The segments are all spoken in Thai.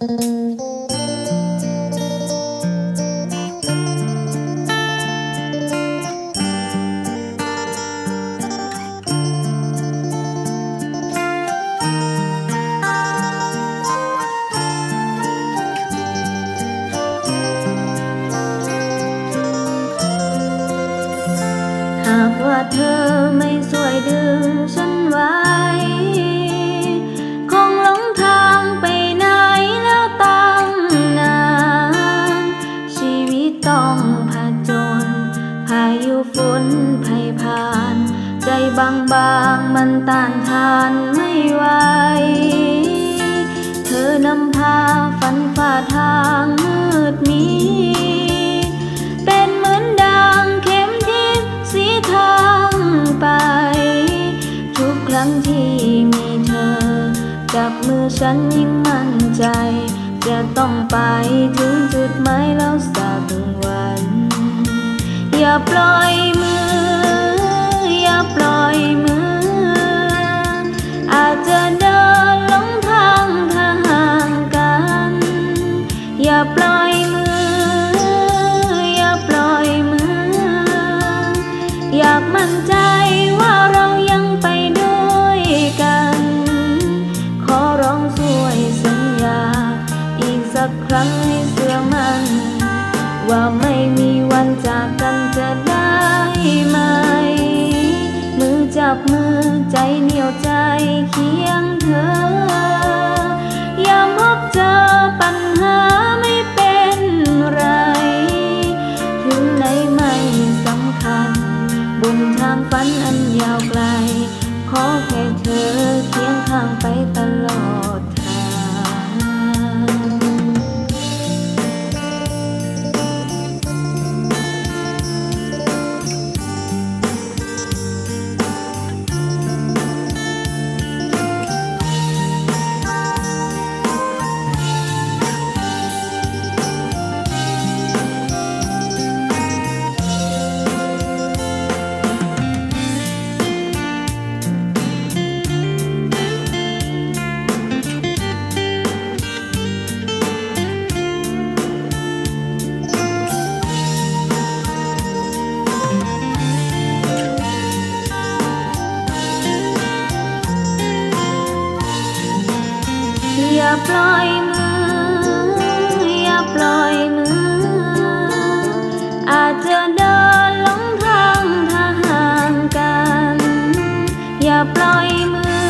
หากว่าเธอไม่สวยดึงฉันไว้ พายุฝนภัยผ่าน ใจบางบางมันต้านทานไม่ไหว เธอนำพาฝันฝ่าทางมืดมิเป็นเหมือนดังเข็มทิศสีทางไป ทุกครั้งที่มีเธอ จับมือฉันยิ่งมั่นใจ จะต้องไปถึงจุดหมายแล้วสักวัน อย่าปล่อยมือ อย่าปล่อยมือ อาจจะเดินหลงทางถ้าห่างกัน อย่าปล่อยมือ อย่าปล่อยมือ อยากมั่นใจว่าเรายังไปด้วยกัน ขอร้องช่วยสัญญา อีกสักครั้งให้เสื่อมันว่าไม่มีวันจากกันจะ ไหม มือจับมือใจเหนียวใจเคียงเธอยามพบเจอปัญหาไม่เป็นไร ถึงไหนไม่สำคัญ บนทางฝันอันยาวไกล ขอแค่เธอเคียงข้างไปตลอด ปล่อยมือ อย่าปล่อยมือ อาจจะเดินหลงทางถ้าห่างกัน อย่าปล่อยมือ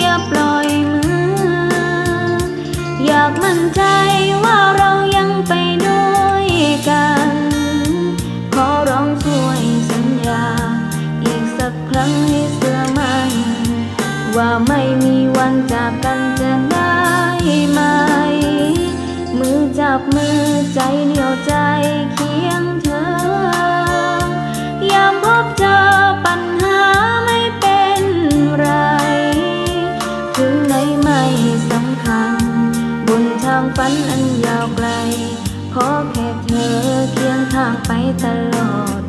อย่าปล่อยมือ อยากมั่นใจว่าเรายังไปด้วยกัน ขอร้องช่วยสัญญา อีกสักครั้งให้เสื่อมันว่าไม่มีวันจากกัน ความฝันอันยาวไกล ขอแค่เธอเคียงทางไปตลอด